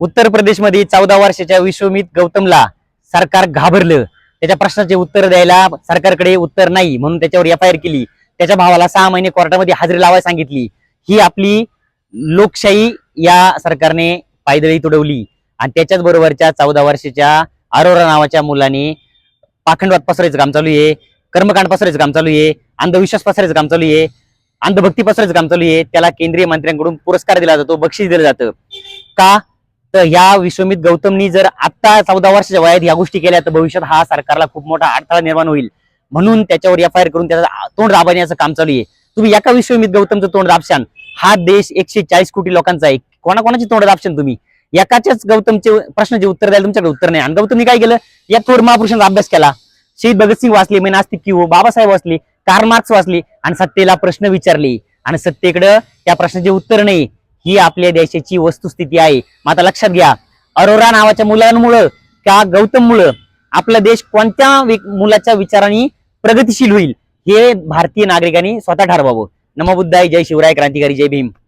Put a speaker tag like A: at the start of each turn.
A: उत्तर प्रदेशमध्ये चौदा वर्षाच्या विश्वमित गौतमला सरकार घाबरलं. त्याच्या प्रश्नाचे उत्तर द्यायला सरकारकडे उत्तर नाही म्हणून त्याच्यावर एफ आय आर केली. त्याच्या भावाला सहा महिने कोर्टामध्ये हजेरी लावायला सांगितली. ही आपली लोकशाही या सरकारने पायदळी तुडवली. आणि त्याच्याच बरोबरच्या चौदा वर्षाच्या अरोरा नावाच्या मुलाने पाखंडवाद पसरायचं काम चालू आहे कर्मकांड पसरायचं काम चालू आहे अंधविश्वास पसरायचं काम चालू आहे अंधभक्ती पसरायचं काम चालू आहे. त्याला केंद्रीय मंत्र्यांकडून पुरस्कार दिला जातो बक्षीस दिलं जातं. का? तर या विश्वमित गौतमनी जर आता चौदा वर्षाच्या वयात या गोष्टी केल्या तर भविष्यात हा सरकारला खूप मोठा अडथळा निर्माण होईल. म्हणून त्याच्यावर एफ आय आर करून त्याचं तोंड दाबण्याचं काम चालू आहे. तुम्ही एका विश्वमित गौतमचं तोंड दाबशान हा देश एकशे चाळीस कोटी लोकांचा आहे. कोणाकोणाची तोंड दाबशान तुम्ही? एकाच्याच गौतमचे प्रश्नाचे उत्तर द्यायला तुमच्याकडे उत्तर नाही. आणि गौतमनी काय केलं? या थोर महापुरुषांचा अभ्यास केला. शहीद भगतसिंग वाचले मी नास्तिक की हो बाबासाहेब वाचले कार्ल मार्क्स वाचले आणि सत्तेला प्रश्न विचारले. आणि सत्तेकडं त्या प्रश्नाचे उत्तर नाही. ही आपल्या देशाची वस्तुस्थिती आहे. मग आता लक्षात घ्या अरोरा नावाच्या मुलांमुळं त्या गौतममुळं आपला देश कोणत्या मुलाच्या विचारांनी प्रगतिशील होईल हे भारतीय नागरिकांनी स्वतः ठरवावं. नमबुद्धाय जय शिवराय क्रांतिकारी जय भीम.